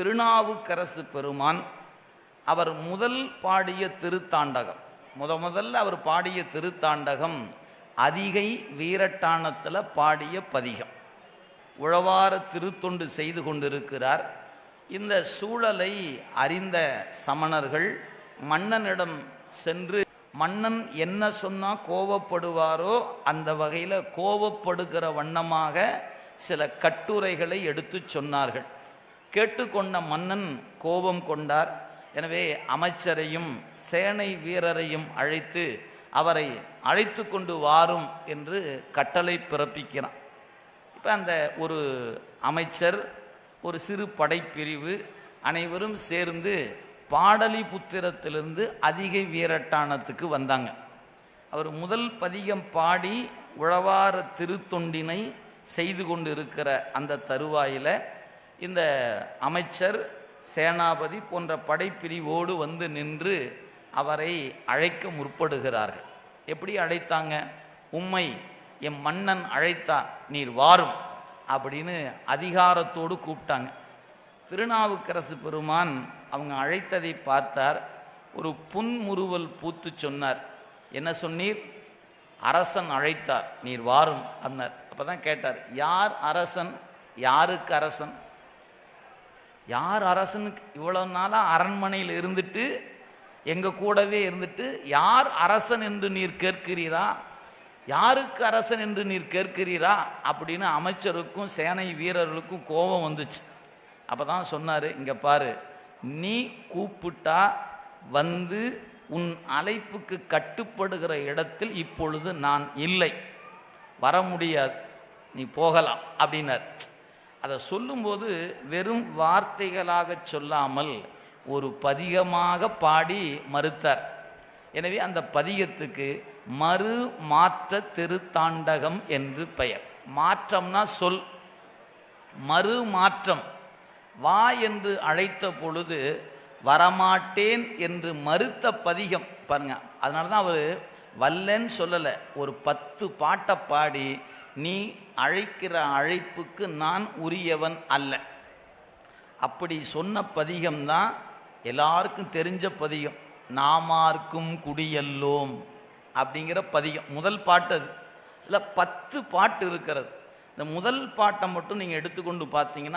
திருநாவுக்கரசு பெருமான் அவர் முதல் பாடிய திருத்தாண்டகம். முத முதல்ல அவர் பாடிய திருத்தாண்டகம் அதிகை வீரட்டானத்தில் பாடிய பதிகம். உழவார திருத்தொண்டு செய்து கொண்டிருக்கிறார். இந்த சூழலை அறிந்த சமணர்கள் மன்னனிடம் சென்று மன்னன் என்ன சொன்னால் கோபப்படுவாரோ அந்த வகையில் கோபப்படுகிற வண்ணமாக சில கட்டுரைகளை எடுத்துச் சொன்னார்கள். கேட்டுக்கொண்ட மன்னன் கோபம் கொண்டார். எனவே அமைச்சரையும் சேனை வீரரையும் அழைத்து அவரை அழைத்து கொண்டு வாரும் என்று கட்டளை பிறப்பிக்கிறான். இப்போ அந்த ஒரு அமைச்சர் ஒரு சிறு படைப்பிரிவு அனைவரும் சேர்ந்து பாடலிபுத்திரத்திலிருந்து அதிகை வீரட்டானத்துக்கு வந்தாங்க. அவர் முதல் பதிகம் பாடி உழவார திருத்தொண்டினை செய்து கொண்டு இருக்கிற அந்த தருவாயில் இந்த அமைச்சர் சேனாபதி போன்ற படைப்பிரிவோடு வந்து நின்று அவரை அழைக்க முற்படுகிறார்கள். எப்படி அழைத்தாங்க? உம்மை என் மன்னன் அழைத்தா நீர் வாரும் அப்படின்னு அதிகாரத்தோடு கூப்பிட்டாங்க. திருநாவுக்கரசு பெருமான் அவங்க அழைத்ததை பார்த்தார். ஒரு புன்முறுவல் பூத்து சொன்னார். என்ன சொன்னீர்? அரசன் அழைத்தார் நீர் வாரும் அன்னர். அப்போ தான் கேட்டார் யார் அரசன்? யாருக்கு அரசன்? யார் அரசனுக்கு இவ்வளோ நாளாக அரண்மனையில் இருந்துட்டு எங்கள் கூடவே இருந்துட்டு யார் அரசன் என்று நீர் கேட்கிறீரா? யாருக்கு அரசன் என்று நீர் கேட்கிறீரா? அப்படின்னு அமைச்சருக்கும் சேனை வீரர்களுக்கும் கோபம் வந்துச்சு. அப்போ தான் சொன்னார் இங்கே பாரு நீ கூப்பிட்டா வந்து உன் அழைப்புக்கு கட்டுப்படுகிற இடத்தில் இப்பொழுது நான் இல்லை. வர முடியாது. நீ போகலாம் அப்படின்னார். அதை சொல்லும்போது வெறும் வார்த்தைகளாக சொல்லாமல் ஒரு பதிகமாக பாடி மறுத்தார். எனவே அந்த பதிகத்துக்கு மறு மாற்ற திருத்தாண்டகம் என்று பெயர். மாற்றம்னா சொல். மறு மாற்றம். வா என்று அழைத்த பொழுது வரமாட்டேன் என்று மறுத்த பதிகம். பாருங்க அதனால தான் அவர் வல்லன்னு சொல்லலை. ஒரு பத்து பாட்டை பாடி நீ அழைக்கிற அழைப்புக்கு நான் உரியவன் அல்ல. அப்படி சொன்ன பதிகம் தான் எல்லாருக்கும் தெரிஞ்ச பதிகம். நாமார்க்கும் குடியல்லோம் அப்படிங்கிற பதிகம். முதல் பாட்டு அது. இல்லை பத்து பாட்டு இருக்கிறது. இந்த முதல் பாட்டை மட்டும் நீங்கள் எடுத்துக்கொண்டு பார்த்தீங்கன்னா